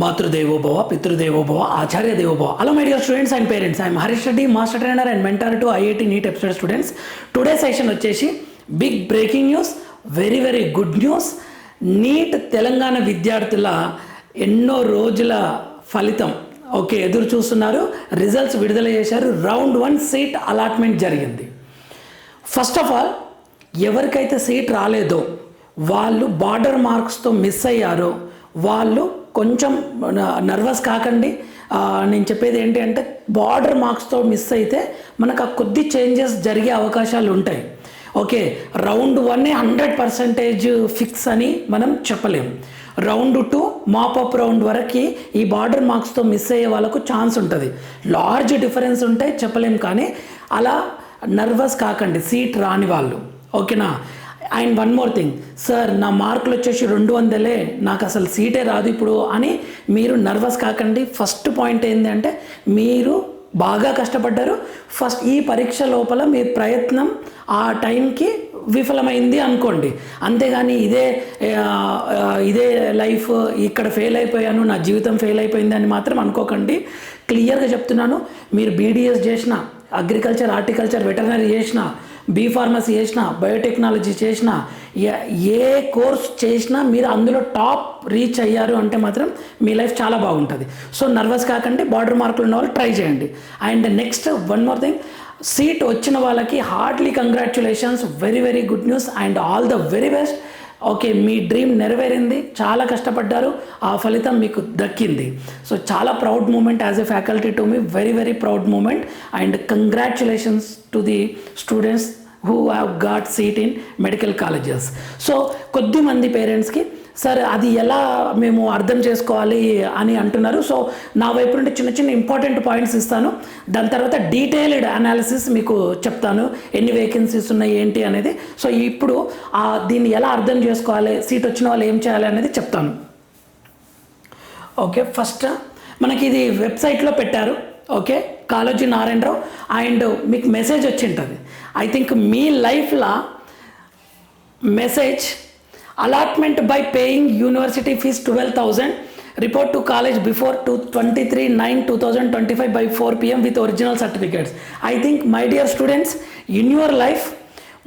మాతృదేవోభవ పితృదేవోభవ ఆచార్య దేవోభవ hello my dear students and parents I'm Harish Reddy master trainer and mentor to IIT NEET episode students today session వచ్చేసి big breaking news very very good news NEET Telangana విద్యార్థుల ఎన్నో రోజుల ఫలితం. Okay ఎదురు చూస్తున్నారు. రిజల్ట్స్ విడుదల చేశారు. Round one seat allotment జరిగింది. ఫస్ట్ ఆఫ్ ఆల్ ఎవరికైతే సీట్ రాలేదో వాళ్ళు బార్డర్ మార్క్స్తో మిస్ అయ్యారో వాళ్ళు కొంచెం నర్వస్ కాకండి. నేను చెప్పేది ఏంటి అంటే బార్డర్ మార్క్స్తో మిస్ అయితే మనకు ఆ కొద్ది చేంజెస్ జరిగే అవకాశాలు ఉంటాయి. Okay round one hundred percentage fix అని మనం చెప్పలేం. రౌండ్ టూ మాపప్ రౌండ్ వరకు ఈ బార్డర్ మార్క్స్తో మిస్ అయ్యే వాళ్ళకు ఛాన్స్ ఉంటుంది. లార్జ్ డిఫరెన్స్ ఉంటే చెప్పలేం కానీ అలా నర్వస్ కాకండి సీట్ రాని వాళ్ళు. ఓకేనా? And one more thing. Sir నా మార్కులు వచ్చేసి రెండు వందలే. నాకు అసలు సీటే రాదు ఇప్పుడు అని మీరు నర్వస్ కాకండి. ఫస్ట్ పాయింట్ ఏంటంటే అంటే మీరు బాగా కష్టపడ్డారు. ఫస్ట్ ఈ పరీక్ష లోపల మీ ప్రయత్నం ఆ టైంకి విఫలమైంది అనుకోండి. అంతేగాని ఇదే ఇదే లైఫ్ ఇక్కడ ఫెయిల్ అయిపోయాను నా జీవితం ఫెయిల్ అయిపోయింది అని మాత్రం అనుకోకండి. క్లియర్గా చెప్తున్నాను. మీరు బీడీఎస్ చేసిన అగ్రికల్చర్ హార్టికల్చర్ వెటర్నరీ చేసిన బీ ఫార్మసీ చేసినా బయోటెక్నాలజీ చేసినా ఏ- ఏ కోర్స్ చేసినా మీరు అందులో టాప్ రీచ్ అయ్యారు అంటే మాత్రం మీ లైఫ్ చాలా బాగుంటుంది. సో నర్వస్ కాకండి బార్డర్ మార్కులు ఉన్న వాళ్ళు ట్రై చేయండి. And next one more thing seat వచ్చిన వాళ్ళకి hardly congratulations very very good news and all the very best. Okay me dream నెరవేరింది చాలా కష్టపడ్డారు ఆ ఫలితం మీకు దక్కింది. సో చాలా proud moment as a faculty to me very very proud moment. And congratulations to the students who have got seat in medical colleges. So కొద్దిమంది పేరెంట్స్కి సార్ అది ఎలా మేము అర్థం చేసుకోవాలి అని అంటున్నారు. సో నా వైపు నుండి చిన్న చిన్న ఇంపార్టెంట్ పాయింట్స్ ఇస్తాను. దాని తర్వాత డీటెయిల్డ్ అనాలిసిస్ మీకు చెప్తాను. ఎన్ని వేకెన్సీస్ ఉన్నాయి ఏంటి అనేది. సో ఇప్పుడు ఆ దీన్ని ఎలా అర్థం చేసుకోవాలి సీట్ వచ్చిన వాళ్ళు ఏం చేయాలి అనేది చెప్తాను. ఓకే ఫస్ట్ మనకి ఇది వెబ్సైట్లో పెట్టారు. ఓకే కాలోజీ నారాయణరావు. అండ్ మీకు మెసేజ్ వచ్చి ఉంటుంది ఐ థింక్ మీ లైఫ్లో message allotment by paying university fees twelve thousand report to college before two twenty three nine two thousand twenty five by four PM with original certificates I think my dear students in your life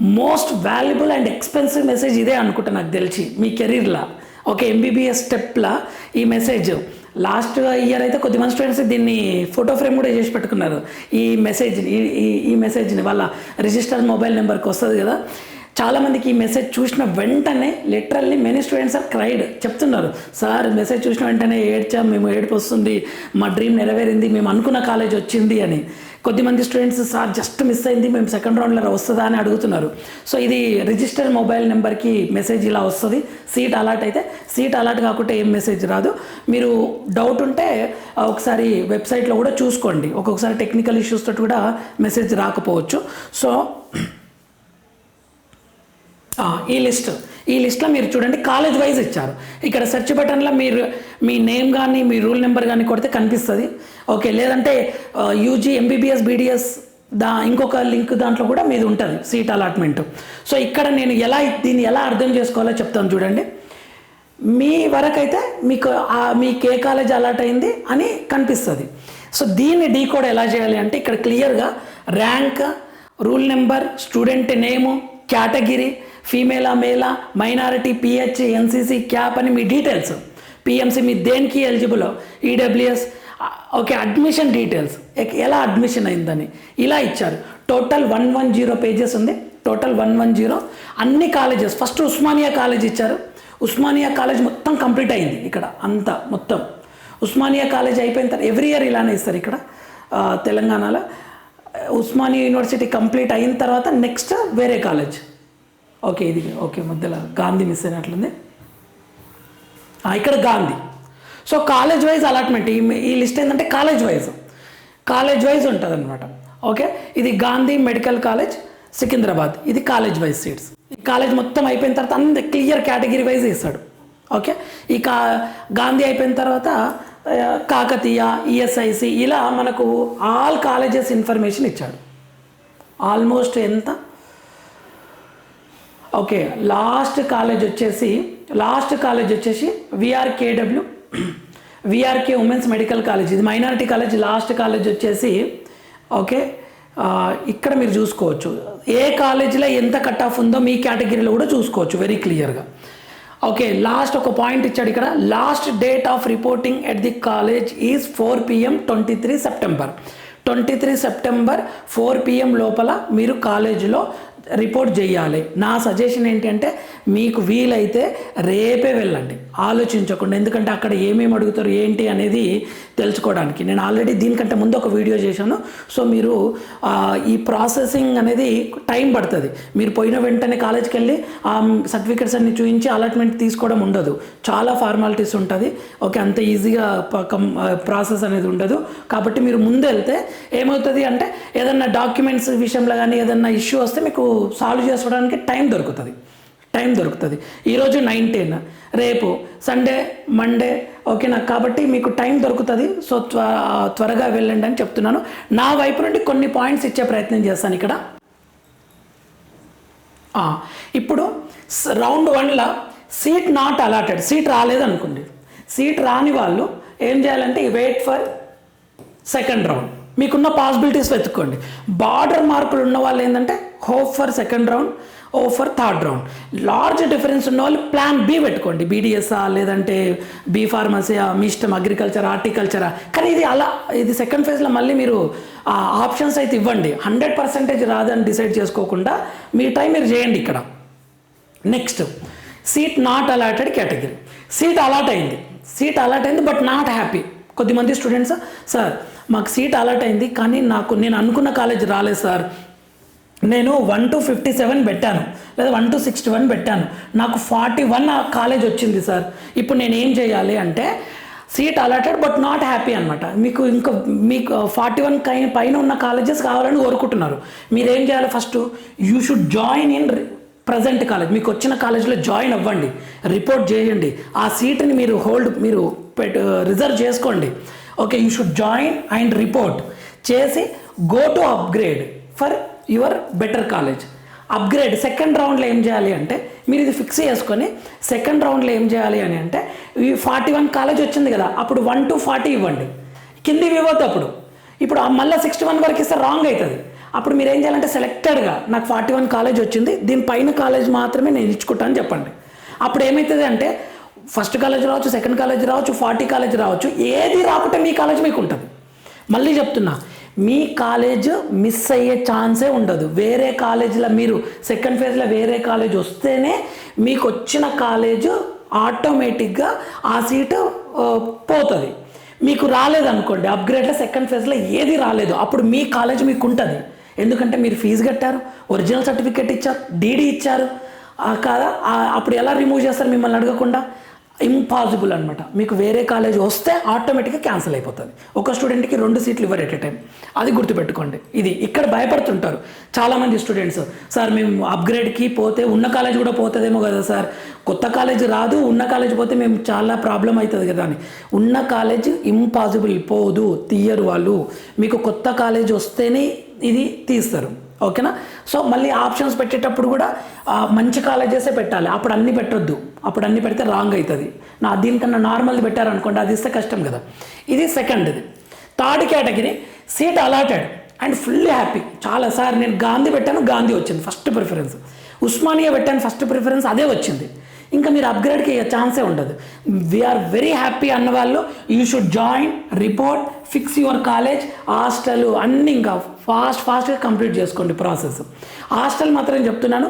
most valuable and expensive message ఇదే అనుకుంటా నాకు తెలిసి. మీ కెరీర్లో okay MBBS స్టెప్లా ఈ message last year అయితే కొద్దిమంది students దీన్ని photo frame కూడా చేసి పెట్టుకున్నారు. ఈ మెసేజ్ని ఈ ఈ- ఈ మెసేజ్ని వాళ్ళ రిజిస్టర్ మొబైల్ నెంబర్కి వస్తుంది కదా. చాలామందికి ఈ మెసేజ్ చూసిన వెంటనే literally many students are cried చెప్తున్నారు సార్ మెసేజ్ చూసిన వెంటనే ఏడ్చాం మేము ఏడుపు వస్తుంది మా డ్రీమ్ నెరవేరింది మేము అనుకున్న కాలేజ్ వచ్చింది అని. కొద్దిమంది స్టూడెంట్స్ సార్ జస్ట్ మిస్ అయింది మేము సెకండ్ రౌండ్లో వస్తుందా అని అడుగుతున్నారు. సో ఇది రిజిస్టర్ మొబైల్ నెంబర్కి మెసేజ్ ఇలా వస్తుంది. సీట్ అలాట్ అయితే సీట్ అలాట్ కాకుంటే ఏం మెసేజ్ రాదు. మీరు డౌట్ ఉంటే ఒకసారి వెబ్సైట్లో కూడా చూసుకోండి. ఒక్కొక్కసారి టెక్నికల్ ఇష్యూస్ తోటి కూడా మెసేజ్ రాకపోవచ్చు. సో ఈ లిస్ట్ ఈ లిస్ట్లో మీరు చూడండి కాలేజ్ వైజ్ ఇచ్చారు. ఇక్కడ సెర్చ్ బటన్లో మీరు మీ నేమ్ కానీ మీ రూల్ నెంబర్ కానీ కొడితే కనిపిస్తుంది. ఓకే లేదంటే యూజీ ఎంబీబీఎస్ బీడీఎస్ దా ఇంకొక లింక్ దాంట్లో కూడా మీది ఉంటుంది సీట్ అలాట్మెంట్ సో ఇక్కడ నేను ఎలా దీన్ని ఎలా అర్థం చేసుకోవాలో చెప్తాను చూడండి. మీ వరకైతే మీకు మీకు ఏ కాలేజ్ అలాట్ అయింది అని కనిపిస్తుంది. సో దీన్ని డీకోడ్ ఎలా చేయాలి అంటే ఇక్కడ క్లియర్గా rank rule number student name category ఫీమేలా మేలా మైనారిటీ పిహెచ్ ఎన్సీసీ క్యాప్ అని మీ డీటెయిల్స్. పిఎంసీ మీ దేనికి eligible? EWS okay admission details. ఎలా అడ్మిషన్ అయిందని. ఇలా ఇచ్చారు. Total one one zero pages ఉంది. Total one one zero. అన్ని కాలేజెస్ ఫస్ట్ ఉస్మానియా కాలేజ్ ఇచ్చారు. ఉస్మానియా కాలేజ్ మొత్తం కంప్లీట్ అయింది ఇక్కడ అంతా మొత్తం. ఉస్మానియా కాలేజ్ అయిపోయిన తర్వాత ఎవ్రీ ఇయర్ ఇలానే ఇస్తారు ఇక్కడ తెలంగాణలో. ఉస్మానియా యూనివర్సిటీ కంప్లీట్ అయిన తర్వాత నెక్స్ట్ వేరే కాలేజ్. ఓకే ఇది ఓకే మధ్యలో గాంధీ మిస్ అయినట్లుంది. ఇక్కడ Gandhi. So college wise allotment ఈ ఈ లిస్ట్ ఏంటంటే కాలేజ్ వైజ్ కాలేజ్ వైజ్ ఉంటుంది అనమాట ఓకే ఇది గాంధీ మెడికల్ కాలేజ్ సికింద్రాబాద్. ఇది కాలేజ్ వైజ్ సీట్స్ ఈ కాలేజ్ మొత్తం అయిపోయిన తర్వాత అంత క్లియర్ కేటగిరీ వైజ్ ఇస్తాడు ఓకే ఈ కా గాంధీ అయిపోయిన తర్వాత కాకతీయ ఈఎస్ఐసి ఇలా మనకు ఆల్ కాలేజెస్ ఇన్ఫర్మేషన్ ఇచ్చాడు. ఆల్మోస్ట్ ఎంత? ఓకే లాస్ట్ కాలేజ్ వచ్చేసి లాస్ట్ కాలేజ్ వచ్చేసి VRKW VRK women's medical college ఇది మైనారిటీ కాలేజ్ లాస్ట్ కాలేజ్ వచ్చేసి ఓకే ఇక్కడ మీరు చూసుకోవచ్చు. ఏ కాలేజీలో ఎంత కట్ ఆఫ్ ఉందో మీ కేటగిరీలో కూడా చూసుకోవచ్చు వెరీ క్లియర్గా ఓకే లాస్ట్ ఒక పాయింట్ ఇచ్చాడు ఇక్కడ. Last date of reporting at the college is four PM twenty three September twenty three September four PM లోపల మీరు కాలేజీలో రిపోర్ట్ చేయాలి. నా సజెషన్ ఏంటంటే మీకు వీలైతే రేపే వెళ్ళండి. ఆలోచించకుండా ఎందుకంటే అక్కడ ఏమేమి అడుగుతారు ఏంటి అనేది తెలుసుకోవడానికి. నేను ఆల్రెడీ దీనికంటే ముందు ఒక వీడియో చేశాను. సో మీరు ఈ ప్రాసెసింగ్ అనేది టైం పడుతుంది. మీరు పోయిన వెంటనే కాలేజ్కి వెళ్ళి ఆ సర్టిఫికెట్స్ అన్ని చూపించి అలాట్మెంట్ తీసుకోవడం ఉండదు. చాలా ఫార్మాలిటీస్ ఉంటుంది. ఓకే అంత ఈజీగా ప్రాసెస్ అనేది ఉండదు. కాబట్టి మీరు ముందు వెళ్తే ఏమవుతుంది అంటే ఏదన్నా డాక్యుమెంట్స్ విషయంలో కానీ ఏదన్నా ఇష్యూ వస్తే మీకు సాల్వ్ చేసుకోవడానికి టైం దొరుకుతుంది. టైం దొరుకుతుంది. ఈరోజు నైన్టీన్. రేపు సండే మండే ఓకేనా? కాబట్టి మీకు టైం దొరుకుతుంది. సో త్వ త్వరగా వెళ్ళండి అని చెప్తున్నాను. నా వైపు నుండి కొన్ని పాయింట్స్ ఇచ్చే ప్రయత్నం చేస్తాను ఇక్కడ. ఇప్పుడు రౌండ్ వన్లో సీట్ నాట్ అలాటెడ్. సీట్ రాలేదనుకోండి. సీట్ రాని వాళ్ళు ఏం చేయాలంటే వెయిట్ ఫర్ సెకండ్ రౌండ్ మీకున్న పాసిబిలిటీస్ వెతుక్కోండి. బార్డర్ మార్కులు ఉన్న వాళ్ళు ఏంటంటే hope for second round or for third round. Large difference ఉన్న వాళ్ళు ప్లాన్ బి పెట్టుకోండి. బీడిఎస్ఆ లేదంటే బీ ఫార్మసీయా మీ ఇష్టం అగ్రికల్చర్ హార్టికల్చరా. కానీ ఇది అలా ఇది సెకండ్ ఫేజ్లో మళ్ళీ మీరు ఆప్షన్స్ అయితే ఇవ్వండి. హండ్రెడ్ పర్సెంటేజ్ రాదని డిసైడ్ చేసుకోకుండా మీ టైం మీరు చేయండి ఇక్కడ. Next seat not allotted category. Seat allot అయింది. సీట్ అలాట్ అయింది బట్ నాట్ హ్యాపీ. కొద్దిమంది స్టూడెంట్స్ సార్ మాకు సీట్ అలాట్ అయింది కానీ నాకు నేను అనుకున్న కాలేజ్ రాలేదు సార్. నేను వన్ టు ఫిఫ్టీ సెవెన్ పెట్టాను. లేదా వన్ టు సిక్స్టీ వన్ పెట్టాను. నాకు ఫార్టీ వన్ కాలేజ్ వచ్చింది సార్. ఇప్పుడు నేను ఏం చేయాలి అంటే seat allotted but not happy అనమాట మీకు ఇంకా మీకు uh, ఫార్టీ వన్ కై పైన ఉన్న కాలేజెస్ కావాలని కోరుకుంటున్నారు. మీరు ఏం చేయాలి first you should join in present college మీకు వచ్చిన కాలేజ్లో జాయిన్ అవ్వండి. రిపోర్ట్ చేయండి. ఆ సీట్ని మీరు హోల్డ్ మీరు పెట్ uh, రిజర్వ్ చేసుకోండి. Okay you should join and report చేసి go to upgrade for your better college. Upgrade second రౌండ్లో ఏం చేయాలి అంటే మీరు ఇది ఫిక్స్ చేసుకొని సెకండ్ రౌండ్లో ఏం చేయాలి అని అంటే ఈ ఫార్టీ వన్ కాలేజ్ వచ్చింది కదా అప్పుడు వన్ టు ఫార్టీ ఇవ్వండి. కింది ఇవ్వద్దు అప్పుడు. ఇప్పుడు ఆ మళ్ళీ సిక్స్టీ వన్ వరకు ఇస్తే రాంగ్ అవుతుంది. అప్పుడు మీరు ఏం చేయాలంటే సెలెక్టెడ్గా నాకు ఫార్టీ వన్ కాలేజ్ వచ్చింది దీని పైన కాలేజ్ మాత్రమే నేను ఇచ్చుకుంటాను చెప్పండి. అప్పుడు ఏమవుతుంది అంటే ఫస్ట్ కాలేజ్ రావచ్చు సెకండ్ కాలేజ్ రావచ్చు ఫార్టీ కాలేజ్ రావచ్చు ఏది రాకుంటే మీ కాలేజ్ మీకు ఉంటుంది. మళ్ళీ చెప్తున్నా మీ కాలేజ్ మిస్ అయ్యే ఛాన్సే ఉండదు. వేరే కాలేజీలో మీరు సెకండ్ ఫేజ్లో వేరే కాలేజ్ వస్తేనే మీకు వచ్చిన కాలేజ్ ఆటోమేటిక్గా ఆ సీటు పోతుంది. మీకు రాలేదనుకోండి అప్గ్రేడ్లో సెకండ్ ఫేజ్లో ఏది రాలేదు అప్పుడు మీ కాలేజ్ మీకు ఉంటుంది ఎందుకంటే మీరు ఫీజు కట్టారు ఒరిజినల్ సర్టిఫికేట్ ఇచ్చారు డీడీ ఇచ్చారు. కాదా? అప్పుడు ఎలా రిమూవ్ చేస్తారు మిమ్మల్ని అడగకుండా? ఇంపాసిబుల్ అనమాట మీకు వేరే కాలేజ్ వస్తే ఆటోమేటిక్గా క్యాన్సిల్ అయిపోతుంది. ఒక స్టూడెంట్కి రెండు సీట్లు ఇవ్వరు ఎట్ టైం అది గుర్తుపెట్టుకోండి. ఇది ఇక్కడ భయపడుతుంటారు. చాలామంది స్టూడెంట్స్ సార్ మేము అప్గ్రేడ్కి పోతే ఉన్న కాలేజ్ కూడా పోతుందేమో కదా సార్. కొత్త కాలేజ్ రాదు ఉన్న కాలేజ్ పోతే మేము చాలా ప్రాబ్లం అవుతుంది కదా అని. ఉన్న కాలేజ్ ఇంపాసిబుల్ పోదు తీయరు వాళ్ళు. మీకు కొత్త కాలేజ్ వస్తేనే ఇది తీస్తారు. ఓకేనా? సో మళ్ళీ ఆప్షన్స్ పెట్టేటప్పుడు కూడా మంచి కాలేజెసే పెట్టాలి. అప్పుడు అన్ని పెట్టొద్దు. అప్పుడు అన్ని పెడితే రాంగ్ అవుతుంది నా దీనికన్నా నార్మల్ది పెట్టారనుకోండి అది ఇస్తే కష్టం కదా. ఇది సెకండ్ ఇది third category seat allotted and fully happy. చాలా సార్ నేను గాంధీ పెట్టాను గాంధీ వచ్చింది. First preference. ఉస్మానియా పెట్టాను ఫస్ట్ ప్రిఫరెన్స్ అదే వచ్చింది. ఇంకా మీరు అప్గ్రేడ్కి ఛాన్సే ఉండదు. వీఆర్ వెరీ హ్యాపీ అన్న వాళ్ళు you should join report fix your college hostel అన్నీ ఇంకా ఫాస్ట్ ఫాస్ట్గా కంప్లీట్ చేసుకోండి ప్రాసెస్ హాస్టల్ మాత్రం చెప్తున్నాను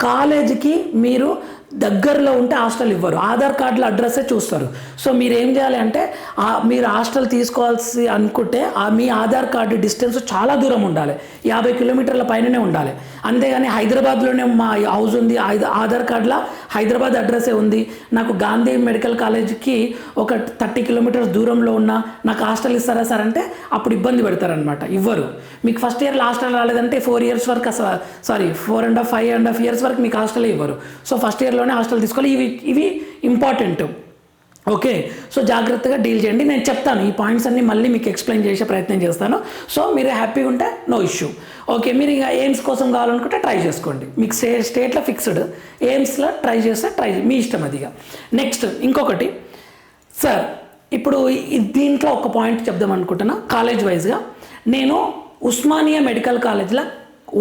కాలేజీకి మీరు దగ్గరలో ఉంటే హాస్టల్ ఇవ్వరు. ఆధార్ కార్డులో అడ్రస్సే చూస్తారు. సో మీరు ఏం చేయాలి అంటే మీరు హాస్టల్ తీసుకోవాల్సి అనుకుంటే ఆ మీ ఆధార్ కార్డు డిస్టెన్స్ చాలా దూరం ఉండాలి. యాభై కిలోమీటర్ల పైననే ఉండాలి. అంతేగాని హైదరాబాద్లోనే మా హౌస్ ఉంది ఆధార్ కార్డులో హైదరాబాద్ అడ్రస్సే ఉంది. నాకు గాంధీ మెడికల్ కాలేజ్కి ఒక థర్టీ కిలోమీటర్స్ దూరంలో ఉన్న నాకు హాస్టల్ ఇస్తారా సార్ అంటే అప్పుడు ఇబ్బంది పెడతారనమాట ఇవ్వరు. మీకు ఫస్ట్ ఇయర్లో హాస్టల్ రాలేదంటే ఫోర్ ఇయర్స్ వరకు అసలు sorry four and half five and half years వరకు మీకు హాస్టల్ ఇవ్వరు. సో ఫస్ట్ ఇయర్లోనే హాస్టల్ తీసుకోవాలి. ఇవి ఇవి ఇంపార్టెంట్. ఓకే సో జాగ్రత్తగా డీల్ చేయండి. నేను చెప్తాను ఈ పాయింట్స్ అన్ని మళ్ళీ మీకు ఎక్స్ప్లెయిన్ చేసే ప్రయత్నం చేస్తాను. సో మీరు హ్యాపీగా ఉంటే నో ఇష్యూ. ఓకే మీరు ఇక ఎయిమ్స్ కోసం కావాలనుకుంటే ట్రై చేసుకోండి. మీకు స్టే స్టేట్లో ఫిక్స్డ్. ఎయిమ్స్లో ట్రై చేస్తే ట్రై మీ ఇష్టం అదిగా నెక్స్ట్ ఇంకొకటి. సార్ ఇప్పుడు దీంట్లో ఒక పాయింట్ చెప్దాం అనుకుంటున్నా. కాలేజ్ వైజ్గా నేను ఉస్మానియా మెడికల్ కాలేజ్లో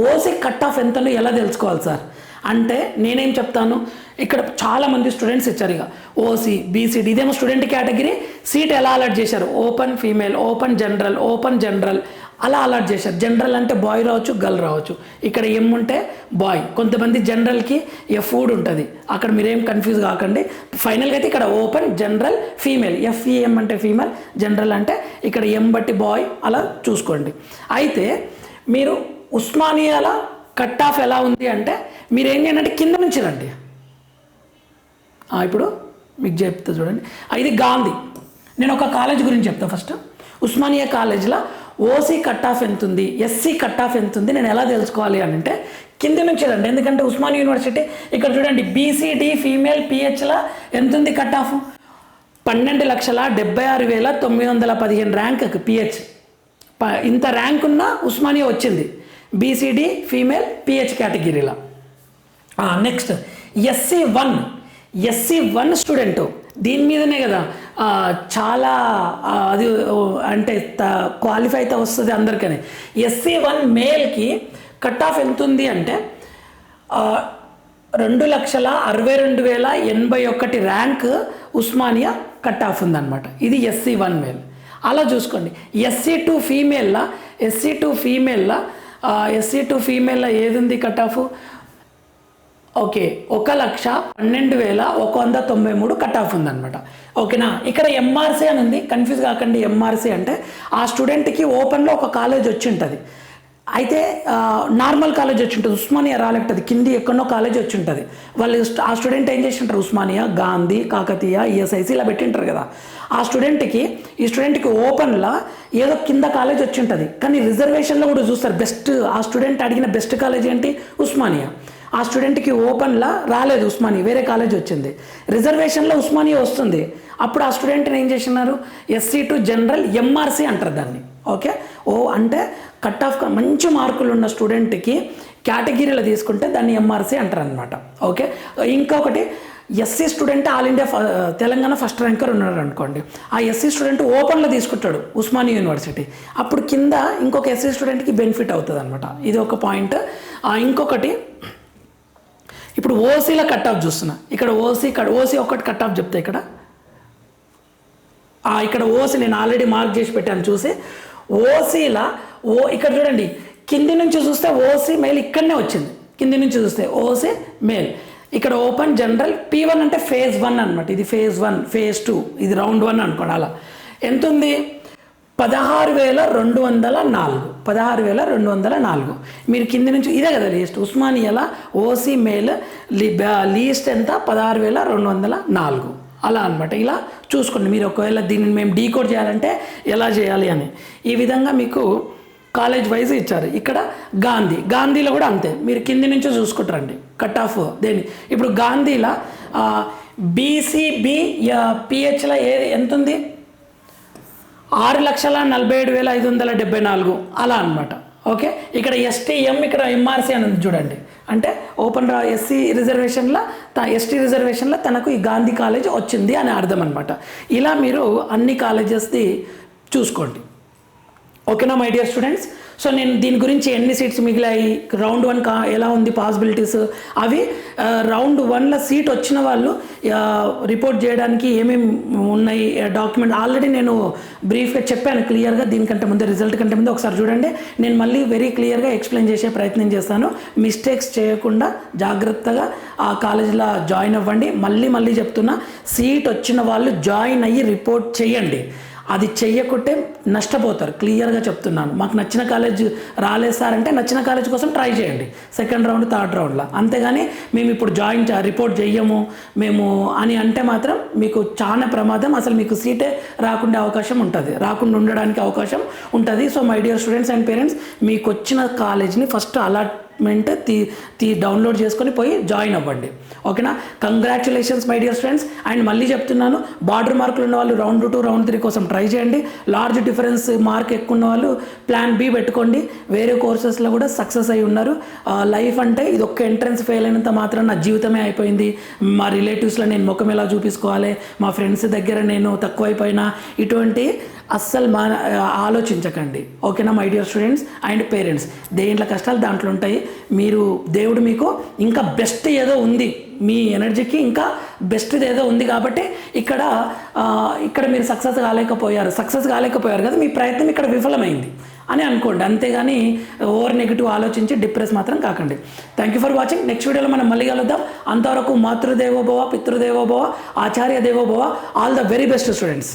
ఓసీ కట్ ఆఫ్ ఎంతనో ఎలా తెలుసుకోవాలి సార్? అంటే నేనేం చెప్తాను? ఇక్కడ చాలామంది స్టూడెంట్స్ ఇచ్చారు ఇక. ఓసీ బీసీడీ ఇదేమో స్టూడెంట్ కేటగిరీ సీట్ ఎలా అలాట్ చేశారు? Open female open general open general అలా అలాట్ చేశారు. జనరల్ అంటే బాయ్ రావచ్చు గర్ల్ రావచ్చు. ఇక్కడ ఎం ఉంటే బాయ్ కొంతమంది జనరల్కి ఎఫ్ ఫుడ్ ఉంటుంది. అక్కడ మీరేం కన్ఫ్యూజ్ కాకండి. ఫైనల్గా అయితే ఇక్కడ ఓపెన్ జనరల్ ఫీమేల్ ఎఫ్ఈఎం అంటే ఫీమేల్ జనరల్ అంటే ఇక్కడ ఎం బట్టి బాయ్ అలా చూసుకోండి. అయితే మీరు ఉస్మానియాల కట్ ఆఫ్ ఎలా ఉంది అంటే మీరు ఏం చేయండి కింద నుంచి రండి. ఇప్పుడు మీకు చెప్తా చూడండి. ఇది గాంధీ. నేను ఒక కాలేజ్ గురించి చెప్తా ఫస్ట్ ఉస్మానియా కాలేజ్లో ఓసీ కట్ ఆఫ్ ఎంత ఉంది ఎస్సీ కట్ ఆఫ్ ఎంత ఉంది నేను ఎలా తెలుసుకోవాలి అని అంటే కింద నుంచి రండి. ఎందుకంటే ఉస్మానియా యూనివర్సిటీ ఇక్కడ చూడండి బీసీడీ ఫీమేల్ పిహెచ్లా ఎంత ఉంది కట్ ఆఫ్ పన్నెండు లక్షల డెబ్బై ఆరు వేల తొమ్మిది వందల పదిహేను ర్యాంక్ పిహెచ్ ప- ఇంత ర్యాంక్ ఉన్న ఉస్మానియా వచ్చింది బీసీడీ ఫీమేల్ పిహెచ్ కేటగిరీలో next SC one SC one student దీని మీదనే కదా. చాలా అది అంటే క్వాలిఫై అయితే వస్తుంది అందరికీ ఎస్సీ వన్ మేల్కి కట్ ఆఫ్ ఎంత ఉంది అంటే రెండు లక్షల అరవై రెండు వేల ఎనభై ఒకటి ర్యాంక్ ఉస్మానియా కట్ ఆఫ్ ఉందన్నమాట. ఇది ఎస్సీ వన్ మేల్. అలా చూసుకోండి. ఎస్సీ టూ ఫీమేల్లా ఎస్సీ టూ ఫీమేల్లా ఎస్సీ టూ ఫీమేల్లా ఏది ఉంది కట్ ఆఫ్ ఓకే ఒక లక్ష పన్నెండు వేల ఒక వంద తొంభై మూడు కట్ ఆఫ్ ఉందన్నమాట. ఓకేనా? ఇక్కడ ఎంఆర్సీ అని ఉంది. కన్ఫ్యూజ్ కాకండి ఎంఆర్సీ అంటే ఆ స్టూడెంట్కి ఓపెన్లో ఒక కాలేజ్ వచ్చి ఉంటుంది. అయితే నార్మల్ కాలేజ్ వచ్చి ఉంటుంది. ఉస్మానియా రాలేటది కింది ఎక్కడో కాలేజ్ వచ్చి ఉంటుంది. వాళ్ళు ఆ స్టూడెంట్ ఏం చేసి ఉంటారు ఉస్మానియా గాంధీ కాకతీయ ఈఎస్ఐసి ఇలా పెట్టింటారు కదా. ఆ స్టూడెంట్కి ఈ స్టూడెంట్కి ఓపెన్లో ఏదో కింద కాలేజ్ వచ్చి ఉంటుంది. కానీ రిజర్వేషన్లో కూడా చూస్తారు. బెస్ట్ ఆ స్టూడెంట్ అడిగిన బెస్ట్ కాలేజ్ ఏంటి? ఉస్మానియా. ఆ స్టూడెంట్కి ఓపెన్లా రాలేదు ఉస్మాని వేరే కాలేజ్ వచ్చింది. రిజర్వేషన్లో ఉస్మానియా వస్తుంది. అప్పుడు ఆ స్టూడెంట్ని ఏం చేసినారు ఎస్సీ టు జనరల్ ఎంఆర్సీ అంటారు దాన్ని. ఓకే? ఓ అంటే కట్ ఆఫ్ మంచి మార్కులు ఉన్న స్టూడెంట్కి కేటగిరీలో తీసుకుంటే దాన్ని ఎంఆర్సీ అంటారు అనమాట ఓకే? ఇంకొకటి SC student all India Telangana first ranker ఉన్నాడు అనుకోండి ఆ ఎస్సీ స్టూడెంట్ ఓపెన్లో తీసుకుంటాడు ఉస్మాని యూనివర్సిటీ. అప్పుడు కింద ఇంకొక ఎస్సీ స్టూడెంట్కి బెనిఫిట్ అవుతుంది అనమాట ఇది ఒక పాయింట్. ఇంకొకటి ఇప్పుడు ఓసీలో కట్ ఆఫ్ చూస్తున్నా. ఇక్కడ ఓసీ ఓసీ ఒకటి కట్ ఆఫ్ చెప్తా ఇక్కడ. ఇక్కడ ఓసీ నేను ఆల్రెడీ మార్క్ చేసి పెట్టాను చూసి. ఓసీల ఓ ఇక్కడ చూడండి. కింది నుంచి చూస్తే ఓసీ మెయిల్ ఇక్కడనే వచ్చింది. కింది నుంచి చూస్తే ఓసీ మెయిల్. ఇక్కడ ఓపెన్ జనరల్ పీ వన్ అంటే ఫేజ్ వన్ అనమాట ఇది ఫేజ్ వన్ ఫేజ్ టూ ఇది రౌండ్ వన్ అనుకోండి అలా. ఎంత ఉంది పదహారు వేల రెండు వందల నాలుగు. పదహారు వేల రెండు వందల నాలుగు. మీరు కింది నుంచి ఇదే కదా లీస్ట్. ఉస్మానియాల ఓసీ మేల్ లీ లీస్ట్ ఎంత? పదహారు వేల రెండు వందల నాలుగు. అలా అనమాట ఇలా చూసుకోండి. మీరు ఒకవేళ దీన్ని మేము డీకోడ్ చేయాలంటే ఎలా చేయాలి అని. ఈ విధంగా మీకు కాలేజ్ వైజ్ ఇచ్చారు. ఇక్కడ గాంధీ. గాంధీలో కూడా అంతే. మీరు కింది నుంచి చూసుకుంటారండి కట్ ఆఫ్ దేని? ఇప్పుడు గాంధీలో బీసీబీ పిహెచ్లో ఏ ఎంత ఉంది ఆరు లక్షల నలభై ఏడు వేల ఐదు వందల డెబ్బై నాలుగు. అలా అనమాట ఓకే? ఇక్కడ ఎస్టీఎం ఇక్కడ ఎంఆర్సీ అని చూడండి. అంటే ఓపెన్ రా ఎస్సీ రిజర్వేషన్లో త ఎస్టీ రిజర్వేషన్లో తనకు ఈ గాంధీ కాలేజ్ వచ్చింది అని అర్థం అనమాట ఇలా మీరు అన్ని కాలేజెస్ది చూసుకోండి. ఓకేనా మై డియర్ స్టూడెంట్స్ సో నేను దీని గురించి ఎన్ని సీట్స్ మిగిలాయి? రౌండ్ వన్ కా ఎలా ఉంది పాసిబిలిటీస్? అవి రౌండ్ వన్లో సీట్ వచ్చిన వాళ్ళు రిపోర్ట్ చేయడానికి ఏమేమి ఉన్నాయి డాక్యుమెంట్? ఆల్రెడీ నేను బ్రీఫ్గా చెప్పాను క్లియర్గా దీనికంటే ముందు రిజల్ట్ కంటే ముందు ఒకసారి చూడండి. నేను మళ్ళీ వెరీ క్లియర్గా ఎక్స్ప్లెయిన్ చేసే ప్రయత్నం చేస్తాను. మిస్టేక్స్ చేయకుండా జాగ్రత్తగా ఆ కాలేజీలో జాయిన్ అవ్వండి. మళ్ళీ మళ్ళీ చెప్తున్నా సీట్ వచ్చిన వాళ్ళు జాయిన్ అయ్యి రిపోర్ట్ చేయండి. అది చెయ్యకుంటే నష్టపోతారు. క్లియర్గా చెప్తున్నాను. మాకు నచ్చిన కాలేజ్ రాలేదు సార్ అంటే నచ్చిన కాలేజ్ కోసం ట్రై చేయండి. సెకండ్ రౌండ్ థర్డ్ రౌండ్లో. అంతేగాని మేము ఇప్పుడు జాయిన్ చే- రిపోర్ట్ చెయ్యము మేము అని అంటే మాత్రం మీకు చాలా ప్రమాదం. అసలు మీకు సీటే రాకుండా అవకాశం ఉంటుంది. రాకుండా ఉండడానికి అవకాశం ఉంటుంది. So my dear students and parents మీకు వచ్చిన కాలేజ్ని ఫస్ట్ అలాట్ డిపార్ట్మెంట్ తీ తీ డౌన్లోడ్ చేసుకొని పోయి జాయిన్ అవ్వండి. ఓకేనా congratulations my dear friends and మళ్ళీ చెప్తున్నాను బార్డర్ మార్కులు ఉన్న వాళ్ళు రౌండ్ టూ రౌండ్ త్రీ కోసం ట్రై చేయండి. లార్జ్ డిఫరెన్స్ మార్క్ ఎక్కువ ఉన్న వాళ్ళు ప్లాన్ బి పెట్టుకోండి. వేరే కోర్సెస్లో కూడా సక్సెస్ అయి ఉన్నారు. లైఫ్ అంటే ఇది ఒక్క ఎంట్రన్స్ ఫెయిల్ అయినంత మాత్రం నా జీవితమే అయిపోయింది. మా రిలేటివ్స్లో నేను ముఖం ఎలా చూపించుకోవాలి? మా ఫ్రెండ్స్ దగ్గర నేను తక్కువైపోయినా? ఇటువంటి అస్సలు మా ఆలోచించకండి. ఓకేనా my dear students and parents దేంట్లో కష్టాలు దాంట్లో ఉంటాయి? మీరు దేవుడు మీకు ఇంకా బెస్ట్ ఏదో ఉంది. మీ ఎనర్జీకి ఇంకా బెస్ట్ ఏదో ఉంది కాబట్టి ఇక్కడ ఇక్కడ మీరు సక్సెస్ కాలేకపోయారు. సక్సెస్ కాలేకపోయారు కదా మీ ప్రయత్నం ఇక్కడ విఫలమైంది. అని అనుకోండి. అంతేగాని ఓవర్ నెగిటివ్ ఆలోచించి డిప్రెస్ మాత్రం కాకండి. Thank you for watching next వీడియోలో మనం మళ్ళీ కలుద్దాం. అంతవరకు మాతృదేవోభవ పితృదేవోభవ ఆచార్య దేవోభవ all the very best students